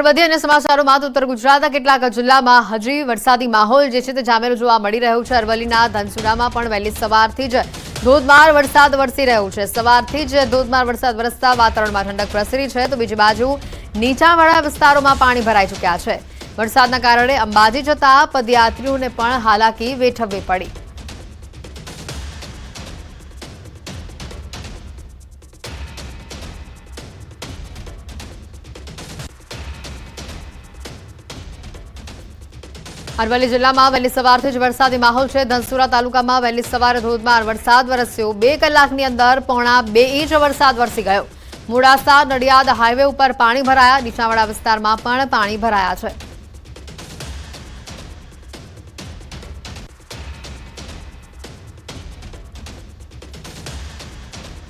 આગળ વધીએ અને સમાચારોમાં ઉત્તર ગુજરાતના કેટલાક જિલ્લામાં હજી વરસાદી માહોલ જે છે તે જામેલો જોવા મળી રહ્યો છે. અરવલ્લીના ધનસુરામાં પણ વહેલી સવારથી જ ધોધમાર વરસાદ વરસી રહ્યો છે. સવારથી જ ધોધમાર વરસાદ વરસતા વાતાવરણમાં ઠંડક પ્રસરી છે. તો બીજી બાજુ નીચાણવાળા વિસ્તારોમાં પાણી ભરાઈ ચૂક્યા છે. વરસાદના કારણે અંબાજી જતા પદયાત્રીઓને પણ હાલાકી વેઠવવી પડી. અરવલ્લી જિલ્લામાં વહેલી સવારથી જ વરસાદી માહોલ છે. ધનસુરા તાલુકામાં વહેલી સવારે ધોધમાર વરસાદ વરસ્યો. બે કલાકની અંદર પોણા બે ઇંચ વરસાદ વરસી ગયો. મોડાસા, નડિયાદ હાઈવે ઉપર પાણી ભરાયા. નીચાણવાળા વિસ્તારમાં પણ પાણી ભરાયા છે.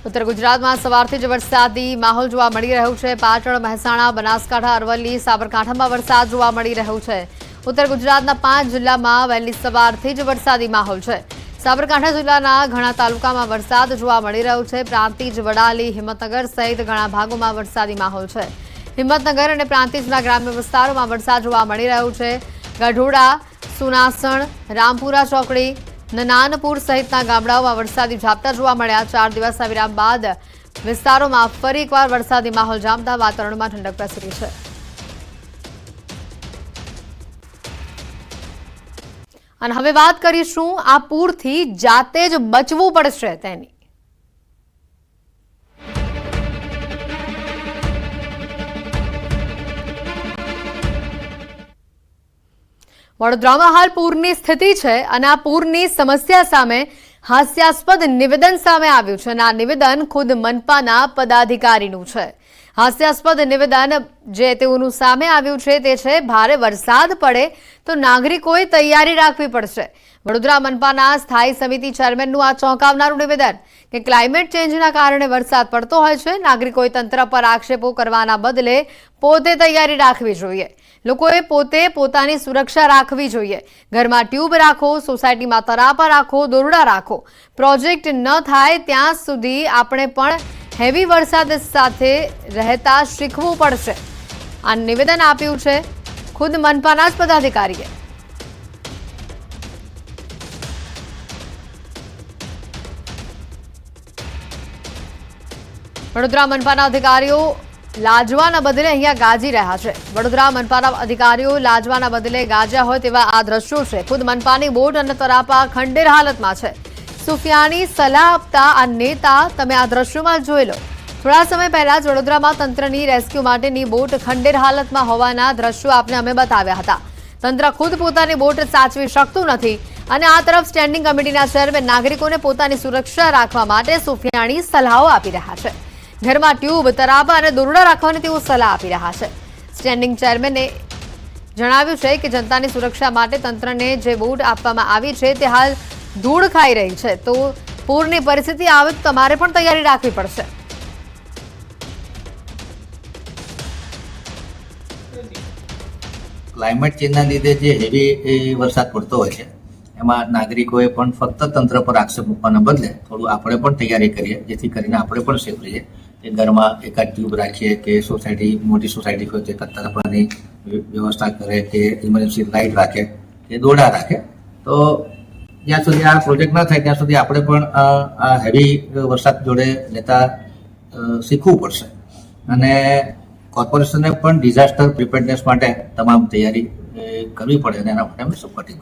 ઉત્તર ગુજરાતમાં સવારથી જ વરસાદી માહોલ જોવા મળી રહ્યો છે. પાટણ, મહેસાણા, બનાસકાંઠા, અરવલ્લી, સાબરકાંઠામાં વરસાદ જોવા મળી રહ્યો છે. ઉત્તર ગુજરાતના પાંચ જિલ્લામાં વહેલી સવારથી જ વરસાદી માહોલ છે. સાબરકાંઠા જિલ્લાના ઘણા તાલુકામાં વરસાદ જોવા મળી રહ્યો છે. પ્રાંતિજ, વડાલી, હિંમતનગર સહિત ઘણા ભાગોમાં વરસાદી માહોલ છે. હિંમતનગર અને પ્રાંતિજના ગ્રામ્ય વિસ્તારોમાં વરસાદ જોવા મળી રહ્યો છે. ગઢોડા, સુનાસણ, રામપુરા ચોકડી, નનાનપુર સહિતના ગામડાઓમાં વરસાદી ઝાપટા જોવા મળ્યા. ચાર દિવસના વિરામ બાદ વિસ્તારોમાં ફરી એકવાર વરસાદી માહોલ જામતા વાતાવરણમાં ઠંડક પ્રસરી છે. અને હવે વાત કરીશું આ પૂરથી જાતે જ બચવું પડશે તેની. વડોદરામાં હાલ પૂરની સ્થિતિ છે અને આ પૂરની સમસ્યા સામે હાસ્યાસ્પદ નિવેદન સામે આવ્યું છે અને આ નિવેદન ખુદ મનપાના પદાધિકારીનું છે. હાસ્યાસ્પદ નિવેદન જે તેઓનું સામે આવ્યું છે તે છે, ભારે વરસાદ પડે તો નાગરિકોએ તૈયારી રાખવી પડશે. વડોદરા મનપાના સ્થાયી સમિતિ ચેરમેનનું આ ચોંકાવનારું નિવેદન કે ક્લાઇમેટ ચેન્જના કારણે વરસાદ પડતો હોય છે, નાગરિકોએ તંત્ર પર આક્ષેપો કરવાના બદલે પોતે તૈયારી રાખવી જોઈએ. લોકોએ પોતે પોતાની સુરક્ષા રાખવી જોઈએ. ઘરમાં ટ્યુબ રાખો, સોસાયટીમાં તરાપા રાખો, દોરડા રાખો. પ્રોજેક્ટ ન થાય ત્યાં સુધી આપણે પણ હેવી વરસાદ સાથે રહેતા શીખવું પડશે. આ નિવેદન આપ્યું છે ખુદ મનપાના જ પદાધિકારીએ. વડોદરા મનપાના અધિકારીઓ લાજવાના બદલે અહીંયા ગાજી રહ્યા છે. વડોદરા મનપાના અધિકારીઓ લાજવાના બદલે ગાજ્યા હોય તેવા આ દ્રશ્યો છે. ખુદ મનપાની બોટ અને તરાપા ખંડેર હાલતમાં છે. સુફિયાની સલાહ આપતા આ નેતા તમે આ દ્રશ્યોમાં જોઈ લો. થોડા સમય પહેલા જ વડોદરામાં તંત્રની રેસ્ક્યુ માટેની બોટ ખંડેર હાલતમાં હોવાના દ્રશ્યો આપને અમે બતાવ્યા હતા. તંત્ર ખુદ પોતાની બોટ સાચવી શકતું નથી અને આ તરફ સ્ટેન્ડિંગ કમિટીના ચેરમેન નાગરિકોને પોતાની સુરક્ષા રાખવા માટે સુફિયાણી સલાહો આપી રહ્યા છે. ઘરમાં ટ્યુબ તરાબા અને દોરડા રાખવાની તેઓ સલાહ આપી રહ્યા છે. સ્ટેન્ડિંગ ચેરમેને જણાવ્યું છે કે જનતાની સુરક્ષા માટે તંત્રને જે બોટ આપવામાં આવી છે તે હાલ ધૂળ ખાઈ રહી છે, તો પૂરની પરિસ્થિતિ આવે તો તમારે પણ તૈયારી રાખવી પડશે. ક્લાઇમેટ ચેન્જના લીધે જે હેવી વરસાદ પડતો હોય છે, એમાં નાગરિકોએ પણ ફક્ત તંત્ર પર આક્ષેપ મૂકવાના બદલે થોડું આપણે પણ તૈયારી કરીએ, જેથી કરીને આપણે પણ સેફ રહીએ. કે ઘરમાં એકાદ ટ્યુબ રાખીએ, કે સોસાયટી મોટી સોસાયટી હોય તો એકાદ તરફની વ્યવસ્થા કરે, કે ઇમરજન્સી લાઇટ રાખે, કે દોડા રાખે, તો જ્યાં સુધી આ પ્રોજેક્ટ ના થાય, ત્યાં સુધી આપણે પણ આ હેવી વરસાદ જોડે લેતા શીખવું પડશે. અને કોર્પોરેશને પણ ડિઝાસ્ટર પ્રિપેરનેસ માટે તમામ તૈયારી કરવી પડે અને એના માટે અમે સપોર્ટિંગ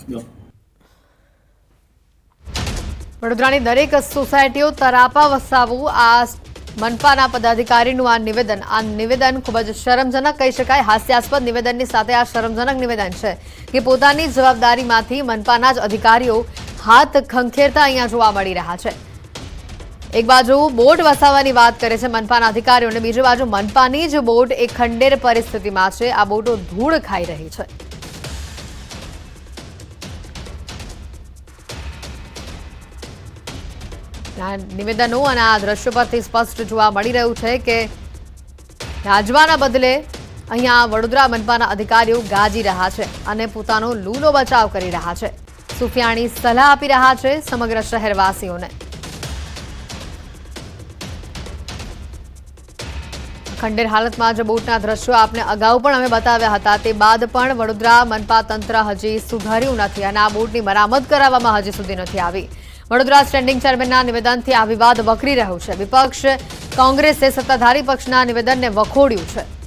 વડોદરાની દરેક સોસાયટીઓ તરાપા વસાવવું, આ મનપાના પદાધિકારીનું આ નિવેદન. આ નિવેદન ખૂબ જ શરમજનક કહી શકાય. હાસ્યાસ્પદ નિવેદનની સાથે આ શરમજનક નિવેદન છે કે પોતાની જવાબદારીમાંથી મનપાના જ અધિકારીઓ હાથ ખંખેરતા અહીંયા જોવા મળી રહ્યા છે. એક બાજુ બોટ વસાવવાની વાત કરે છે મનપાના અધિકારીઓ અને બીજી બાજુ મનપાની જ બોટ એ ખંડેર પરિસ્થિતિમાં છે. આ બોટો ધૂળ ખાઈ રહી છે. નિવેદનો અને આ દ્રશ્યો પરથી સ્પષ્ટ જોવા મળી રહ્યું છે કે રાજવાના બદલે અહીંયા વડોદરા મનપાના અધિકારીઓ ગાજી રહ્યા છે અને પોતાનો લૂલો બચાવ કરી રહ્યા છે. સુફિયાણી સલાહ આપી રહ્યા છે સમગ્ર શહેરવાસીઓને. ખંડેર હાલતમાં જે બોટના દ્રશ્યો આપને અગાઉ પણ અમે બતાવ્યા હતા. તે બાદ પણ વડોદરા મનપા તંત્ર હજી સુધાર્યું નથી અને આ બોટની મરામત કરાવવામાં હજી સુધી નથી આવી. વડોદરા સ્ટેન્ડિંગ ચેરમેનના નિવેદનથી આ વિવાદ વકરી રહ્યો છે. વિપક્ષ કોંગ્રેસે સત્તાધારી પક્ષના નિવેદનને વખોડ્યું છે.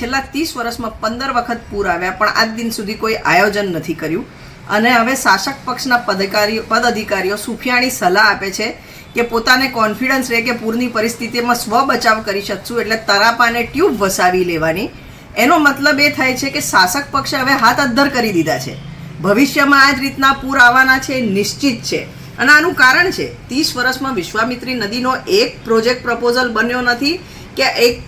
છેલ્લા ત્રીસ વર્ષમાં પંદર વખત પૂર આવ્યા, પણ આજ દિન સુધી કોઈ આયોજન નથી કર્યું. અને હવે શાસક પક્ષના પદાધિકારીઓ પદ અધિકારીઓ સુફિયાણી સલાહ આપે છે કે પોતાને કોન્ફિડન્સ રહે કે પૂરની પરિસ્થિતિમાં સ્વ બચાવ કરી શકશું, એટલે તરાપાને ટ્યુબ વસાવી લેવાની. એનો મતલબ એ થાય છે કે શાસક પક્ષે હવે હાથ અદ્ધર કરી દીધા છે. ભવિષ્યમાં આ જ રીતના પૂર આવવાના છે નિશ્ચિત છે. અને આનું કારણ છે, ત્રીસ વર્ષમાં વિશ્વામિત્રી નદીનો એક પ્રોજેક્ટ પ્રપોઝલ બન્યો નથી કે એક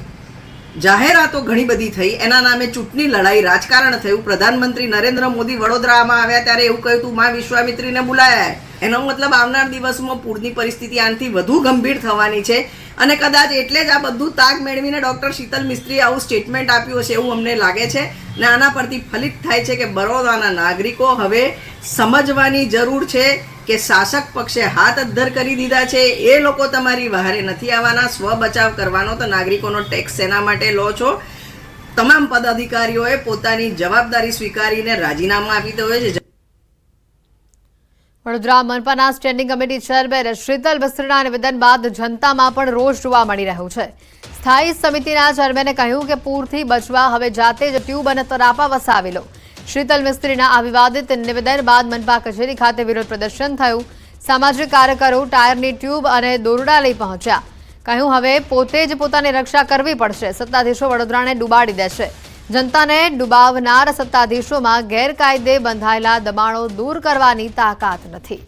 જાહેરાતો ઘણી બધી થઈ. એના નામે ચૂંટણી લડાઈ રાજકારણ થયું. પ્રધાનમંત્રી નરેન્દ્ર મોદી વડોદરામાં આવ્યા ત્યારે એવું કહ્યું હતું, મા વિશ્વામિત્રીને બોલાયા. એનો મતલબ આવનાર દિવસમાં પૂરની પરિસ્થિતિ આનાથી વધુ ગંભીર થવાની છે. અને કદાચ એટલે જ આ બધું તાગ મેળવીને ડૉક્ટર શીતલ મિસ્ત્રીએ આવું સ્ટેટમેન્ટ આપ્યું હશે એવું અમને લાગે છે. ને આના પરથી ફલિત થાય છે કે બરોડાના નાગરિકો હવે સમજવાની જરૂર છે. કે શાસક પક્ષે હાથ અદ્ધર કરી દીધા છે, એ લોકો તમારી વહારે નથી આવવાના. સ્વ બચાવ કરવાનો તો નાગરિકોનો ટેક્સ શેના માટે લો છો. તમામ પદાધિકારીઓએ પોતાની જવાબદારી સ્વીકારીને રાજીનામું આપી દો છે. વડોદરા મનપાના સ્ટેન્ડિંગ કમિટી ચેરમેન શીતલ મિસ્ત્રીના નિવેદન બાદ જનતામાં પણ રોષ જોવા મળી રહ્યો છે. સ્થાયી સમિતિના ચેરમેને કહ્યું કે પૂરથી બચવા હવે જાતે જ ટ્યુબ અને તરાપા વસાવી લો. શીતલ મિસ્ત્રીના આ વિવાદિત નિવેદન બાદ મનપા કચેરી ખાતે વિરોધ પ્રદર્શન થયું. સામાજિક કાર્યકરો ટાયરની ટ્યુબ અને દોરડા લઈ પહોંચ્યા. કહ્યું, હવે પોતે જ પોતાની રક્ષા કરવી પડશે. સત્તાધીશો વડોદરાને ડૂબાડી દેશે. જનતાને ડૂબાવનાર સત્તાધીશોમાં ગેરકાયદે બંધાયેલા દબાણો દૂર કરવાની તાકાત નથી.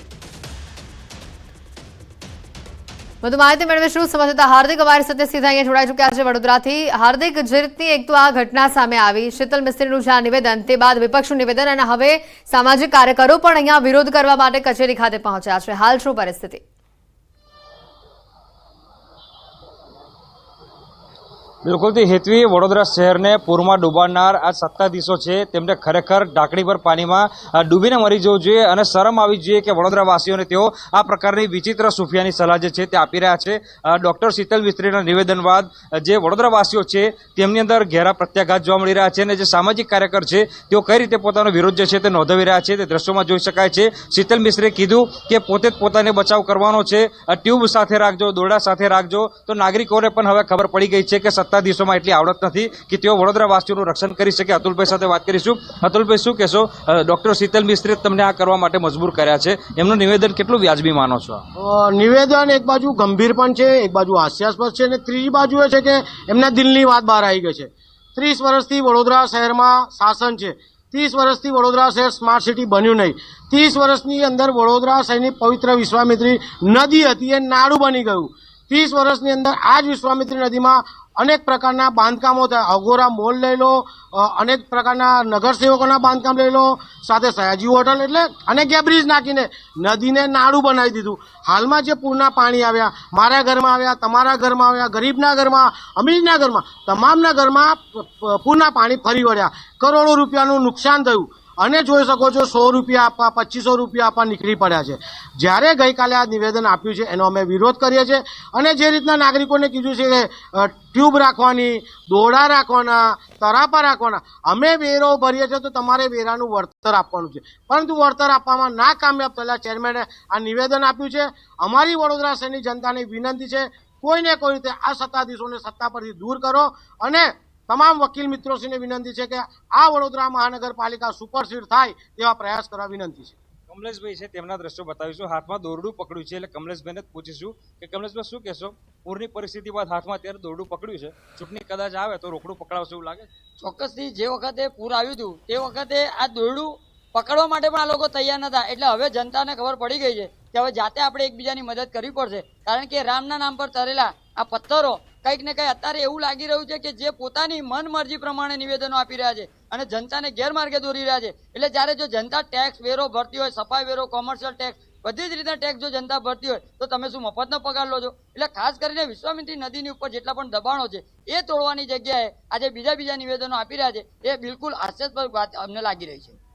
વધુ માહિતી મેળવીશું. સમજતા હાર્દિક અમારી સાથે સીધા અહીંયા જોડાઈ ચૂક્યા છે વડોદરાથી. હાર્દિક જે રીતની એક તો આ ઘટના સામે આવી. શીતલ મિસ્ત્રીનું જે આ નિવેદન, તે બાદ વિપક્ષનું નિવેદન અને હવે સામાજિક કાર્યકરો પણ અહીંયા વિરોધ કરવા માટે કચેરી ખાતે પહોંચ્યા છે. હાલ શું પરિસ્થિતિ? બિલકુલથી હેતવી વડોદરા શહેરને પૂરમાં ડૂબાડનાર આ સત્તાધીશો છે. તેમને ખરેખર ઢાંકણી પર પાણીમાં ડૂબીને મરી જવું જોઈએ અને શરમ આવી જોઈએ કે વડોદરાવાસીઓને તેઓ આ પ્રકારની વિચિત્ર સુફિયાની સલાહ જે છે તે આપી રહ્યા છે. ડૉક્ટર શીતલ મિસ્ત્રીના નિવેદન બાદ જે વડોદરાવાસીઓ છે તેમની અંદર ઘેરા પ્રત્યાઘાત જોવા મળી રહ્યા છે અને જે સામાજિક કાર્યકર છે તેઓ કઈ રીતે પોતાનો વિરોધ જે છે તે નોંધાવી રહ્યા છે તે દ્રશ્યોમાં જોઈ શકાય છે. શીતલ મિશ્રે કીધું કે પોતે જ પોતાને બચાવ કરવાનો છે. ટ્યુબ સાથે રાખજો, દોરડા સાથે રાખજો. તો નાગરિકોને પણ હવે ખબર પડી ગઈ છે કે સત્તાધીશોમાં એટલી આવડત નથી કે તેઓ વડોદરાવાસીઓનું રક્ષણ કરી શકે. અતુલભાઈ સાથે વાત કરીશું. અતુલભાઈ, શું કહેશો? ડૉક્ટર ડોક્ટર શીતલ મિસ્ત્રીએ તમને આ કરવા માટે મજબૂર કર્યા છે. એમનું નિવેદન કેટલું વ્યાજબી માનો છો? નિવેદન એક બાજુ ગંભીર પણ છે, એક બાજુ હાસ્યાસ્પદ છે અને ત્રીજી બાજુ એ છે કે એમના દિલની વાત બહાર આવી ગઈ છે. ત્રીસ વર્ષથી વડોદરા શહેરમાં શાસન છે. ત્રીસ વર્ષથી વડોદરા શહેર સ્માર્ટ સિટી બન્યું નહીં. ત્રીસ વર્ષની અંદર વડોદરા શહેરની પવિત્ર વિશ્વામિત્રી નદી હતી એ નાડું બની ગયું. ત્રીસ વર્ષની અંદર આ જ વિશ્વામિત્રી નદીમાં અનેક પ્રકારના બાંધકામો થયા. અઘોરા મોલ લઈ લો અનેક પ્રકારના નગરસેવકોના બાંધકામ લઈ લો, સાથે સયાજી હોટલ એટલે અને ગેબ્રિજ નાખીને નદીને નાળું બનાવી દીધું. હાલમાં જે પૂરના પાણી આવ્યા, મારા ઘરમાં આવ્યા, તમારા ઘરમાં આવ્યા, ગરીબના ઘરમાં, અમીરના ઘરમાં, તમામના ઘરમાં પૂરના પાણી ફરી વળ્યા. કરોડો રૂપિયાનું નુકસાન થયું. અને જોઈ શકો છો સો રૂપિયા આપવા, પચીસો રૂપિયા આપવા નીકળી પડ્યા છે. જ્યારે ગઈકાલે આ નિવેદન આપ્યું છે, એનો અમે વિરોધ કરીએ છીએ અને જે રીતના નાગરિકોને કીધું છે કે ટ્યુબ રાખવાની, દોડા રાખવાના, તરાપા રાખવાના, અમે વેરો ભરીએ છીએ તો તમારે વેરાનું વળતર આપવાનું છે. પરંતુ વળતર આપવામાં ના કામયાબ થયેલા ચેરમેને આ નિવેદન આપ્યું છે. અમારી વડોદરા શહેરની જનતાની વિનંતી છે, કોઈને કોઈ રીતે આ સત્તાધીશોને સત્તા પરથી દૂર કરો અને તમામ વકીલ મિત્રોશ્રીને વિનંતી છે કે આ વડોદરા મહાનગરપાલિકા સુપરસીડ થાય તેવા પ્રયાસ કરવા વિનંતી છે. કમલેશભાઈ છે તેમના દ્રશ્યો બતાવીશું. હાથમાં દોરડું પકડ્યું છે એટલે કમલેશભાઈને જ પૂછીશું કે કમલેશભાઈ શું કહેશો? પૂરની પરિસ્થિતિ બાદ હાથમાં અત્યારે દોરડું પકડ્યું છે. ચૂંટણી કદાચ આવે તો રોકડું પકડાવશે એવું લાગે? ચોક્કસથી જે વખતે પૂર આવ્યું હતું તે વખતે આ દોરડું પકડવા માટે પણ આ લોકો તૈયાર નતા. એટલે હવે જનતાને ખબર પડી ગઈ છે કે હવે જાતે આપણે એકબીજાની મદદ કરવી પડશે. કારણ કે રામના નામ પર તરેલા આ પથ્થરો કંઈક ને કંઈક અત્યારે એવું લાગી રહ્યું છે કે જે પોતાની મન મરજી પ્રમાણે નિવેદનો આપી રહ્યા છે અને જનતાને ગેરમાર્ગે દોરી રહ્યા છે. એટલે જ્યારે જો જનતા ટેક્સ વેરો ભરતી હોય, સફાઈ વેરો કોમર્શિયલ ટેક્સ બધી જ રીતના ટેક્સ જો જનતા ભરતી હોય, તો તમે શું મફતનો પગાર લો છો? એટલે ખાસ કરીને વિશ્વામિત્રી નદીની ઉપર જેટલા પણ દબાણો છે, એ તોડવાની જગ્યાએ આજે બીજા બીજા નિવેદનો આપી રહ્યા છે. એ બિલકુલ હાસ્યાસ્પદ વાત અમને લાગી રહી છે.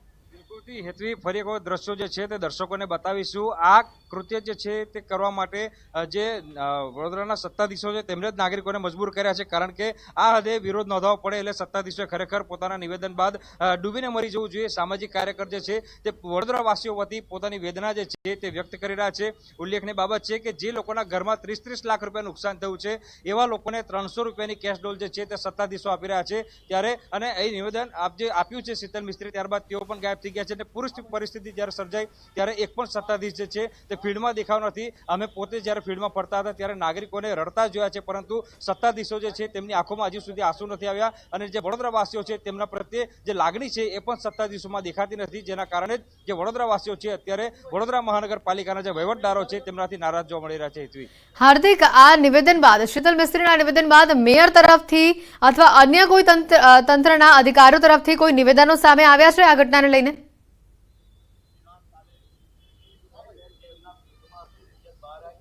બિલકુલથી હેતવી ફરી એક દ્રશ્યો જે છે તે દર્શકોને બતાવીશું. આ કૃત્ય જે છે તે કરવા માટે જે વડોદરાના સત્તાધીશો છે તેમણે જ નાગરિકોને મજબૂર કર્યા છે કારણ કે આ હદે વિરોધ નોંધાવો પડે એટલે સત્તાધીશોએ ખરેખર પોતાના નિવેદન બાદ ડૂબીને મરી જવું જોઈએ. સામાજિક કાર્યકર જે છે તે વડોદરાવાસીઓ વતી પોતાની વેદના જે છે તે વ્યક્ત કરી રહ્યા છે. ઉલ્લેખની બાબત છે કે જે લોકોના ઘરમાં ત્રીસ ત્રીસ લાખ રૂપિયા નુકસાન થયું છે, એવા લોકોને ત્રણસો રૂપિયાની કેશ ડોલ જે છે તે સત્તાધીશો આપી રહ્યા છે. ત્યારે અને એ નિવેદન આપ જે આપ્યું છે શીતલ મિસ્ત્રી, ત્યારબાદ તેઓ પણ ગાયબ થઈ ગયા છે. અને પૂર પરિસ્થિતિ જ્યારે સર્જાઈ ત્યારે એક પણ સત્તાધીશ જે છે તે ફિલ્ડમાં દેખાવ નથી. અમે પોતે જ્યારે ફિલ્ડમાં ફરતા હતા ત્યારે નાગરિકોને રડતા જોયા છે, પરંતુ સત્તાધીશો જે છે તેમની આંખોમાં હજી સુધી આંસુ નથી આવ્યા અને જે વડોદરાવાસીઓ છે તેમના પ્રત્યે જે લાગણી છે એ પણ સત્તાધીશોમાં દેખાતી નથી, જેના કારણે જ વડોદરાવાસીઓ છે અત્યારે વડોદરા મહાનગરપાલિકાના જે વહીવટદારો છે તેમનાથી નારાજ જોવા મળી રહ્યા છે હેતવી. હાર્દિક, આ નિવેદન બાદ, શીતલ મિસ્ત્રીના નિવેદન બાદ મેયર તરફથી અથવા અન્ય કોઈ તંત્ર તંત્રના અધિકારીઓ તરફથી કોઈ નિવેદનો સામે આવ્યા છે આ ઘટનાને લઈને?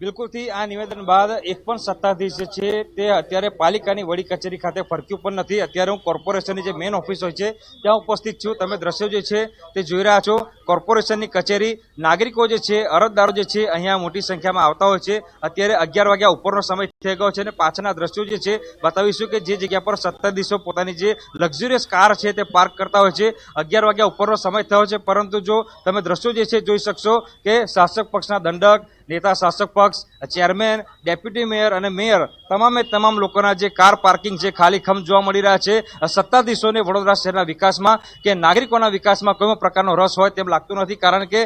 બિલકુલથી આ નિવેદન બાદ એક પણ સત્તાધીશ છે તે અત્યારે પાલિકાની વડી કચેરી ખાતે ફરક્યું પણ નથી. અત્યારે હું કોર્પોરેશનની જે મેઇન ઓફિસ હોય છે, ત્યાં ઉપસ્થિત છું. તમે દ્રશ્યો જે છે તે જોઈ રહ્યા છો. કોર્પોરેશનની કચેરી નાગરિકો જે છે, અરજદારો જે છે, અહીંયા મોટી સંખ્યામાં આવતા હોય છે. અત્યારે અગિયાર વાગ્યા ઉપરનો સમય થઈ ગયો છે અને પાછળના દ્રશ્યો જે છે, બતાવીશું કે જે જગ્યા પર સત્તાધીશો પોતાની જે લક્ઝુરિયસ કાર છે તે પાર્ક કરતા હોય છે. અગિયાર વાગ્યા ઉપરનો સમય થયો છે, પરંતુ જો તમે દ્રશ્યો જે છે જોઈ શકશો કે શાસક પક્ષના દંડક નેતા શાસક પક્ષ ચેરમેન ડેપ્યુટી મેયર અને મેયર તમામે તમામ લોકોના જે કાર પાર્કિંગ છે ખાલી ખમ જોવા મળી રહ્યા છે સત્તાધીશોને વડોદરા શહેરના વિકાસમાં કે નાગરિકોના વિકાસમાં કોઈ પ્રકારનો રસ હોય તેમ લાગતું નથી, કારણ કે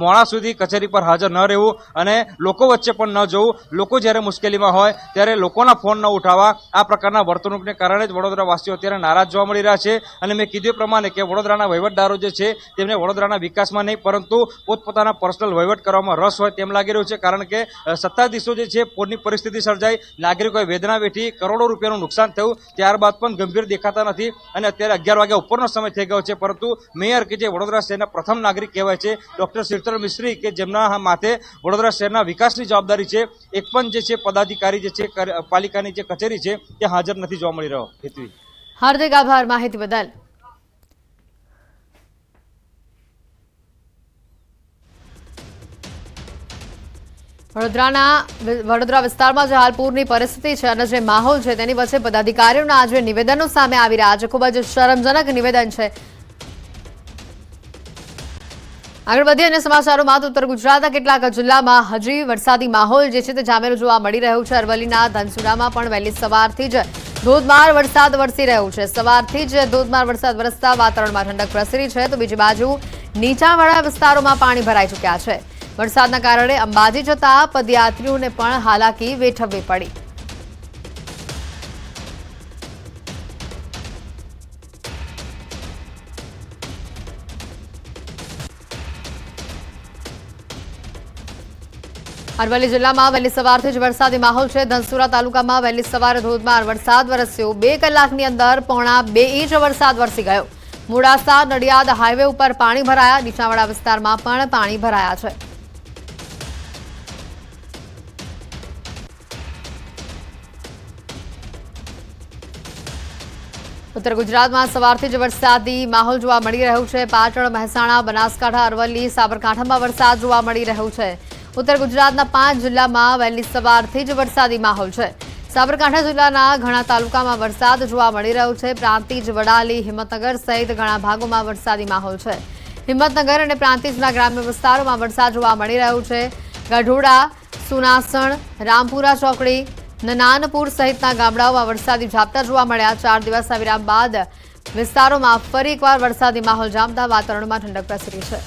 મોડા સુધી કચેરી પર હાજર ન રહેવું અને લોકો વચ્ચે પણ ન જવું. લોકો જ્યારે મુશ્કેલીમાં હોય, ત્યારે લોકોના ફોન ન ઉઠાવવા. આ પ્રકારના વર્તણૂકને કારણે જ વડોદરાવાસીઓ અત્યારે નારાજ જોવા મળી રહ્યા છે. અને મેં કીધું પ્રમાણે કે વડોદરાના વહીવટદારો જે છે, તેમને વડોદરાના વિકાસમાં નહીં, પરંતુ પોતપોતાના પર્સનલ વહીવટ કરવામાં રસ હોય તેમ લાગી રહ્યું છે કારણ કે સત્તાધીશો જે છે, પૂરની પરિસ્થિતિ સર્જાઈ. નાગરિકોએ વેદના વેઠી કરોડો રૂપિયાનું નુકસાન થયું. ત્યારબાદ પણ ગંભીર દેખાતા નથી અને અત્યારે અગિયાર વાગ્યા ઉપરનો સમય થઈ ગયો છે. પરંતુ મેયર કે જે વડોદરા શહેરના પ્રથમ નાગરિક કહેવાય છે, ડોક્ટર શીતલ મિશ્રી કે જેમના માથે વડોદરા શહેરના વિકાસની જવાબદારી છે, એક પણ જે છે, પદાધિકારી જે છે પાલિકાની જે કચેરી છે તે હાજર નથી જોવા મળી રહ્યો. હાર્દિક આભાર માહિતી બદલ. વડોદરાના વડોદરા વિસ્તારમાં જે હાલ પૂરની પરિસ્થિતિ છે અને જે માહોલ છે તેની વચ્ચે પદાધિકારીઓના આજે નિવેદનો સામે આવી રહ્યા છે. ખૂબ જ શરમજનક નિવેદન છે. આગળ વધીએ અને સમાચારોમાં ઉત્તર ગુજરાતના કેટલાક જિલ્લામાં હજી વરસાદી માહોલ જે છે તે જામેલો જોવા મળી રહ્યું છે. અરવલ્લીના ધનસુરામાં પણ વહેલી સવારથી જ ધોધમાર વરસાદ વરસી રહ્યો છે. સવારથી જ ધોધમાર વરસાદ વરસતા વાતાવરણમાં ઠંડક પ્રસરી છે. તો બીજી બાજુ નીચાણવાળા વિસ્તારોમાં પાણી ભરાઈ ચૂક્યા છે. વરસાદના કારણે અંબાજી જતા પદયાત્રીઓને પણ હાલાકી વેઠવવી પડી. અરવલ્લી જિલ્લામાં વહેલી સવારથી જ વરસાદી માહોલ છે. ધનસુરા તાલુકામાં વહેલી સવારે ધોધમાર વરસાદ વરસ્યો. બે કલાકની અંદર પોણા બે ઇંચ વરસાદ વરસી ગયો. મોડાસા, નડિયાદ હાઈવે ઉપર પાણી ભરાયા. નીચાણવાળા વિસ્તારમાં પણ પાણી ભરાયા છે. ઉત્તર ગુજરાતમાં સવારથી જ વરસાદી માહોલ જોવા મળી રહ્યો છે. પાટણ, મહેસાણા, બનાસકાંઠા, અરવલ્લી, સાબરકાંઠામાં વરસાદ જોવા મળી રહ્યો છે. ઉત્તર ગુજરાતના પાંચ જિલ્લામાં વહેલી સવારથી જ વરસાદી માહોલ છે. સાબરકાંઠા જિલ્લાના ઘણા તાલુકામાં વરસાદ જોવા મળી રહ્યો છે. પ્રાંતિજ, વડાલી, હિંમતનગર સહિત ઘણા ભાગોમાં વરસાદી માહોલ છે. હિંમતનગર અને પ્રાંતિજના ગ્રામ્ય વિસ્તારોમાં વરસાદ જોવા મળી રહ્યો છે. ગઢોડા, સુનાસણ, રામપુરા ચોકડી નનાનપુર સહિતના ગામડાઓમાં વરસાદી ઝાપટા જોવા મળ્યા. ચાર દિવસના વિરામ બાદ વિસ્તારોમાં ફરી એકવાર વરસાદી માહોલ જામતા વાતાવરણમાં ઠંડક પ્રસરી છે.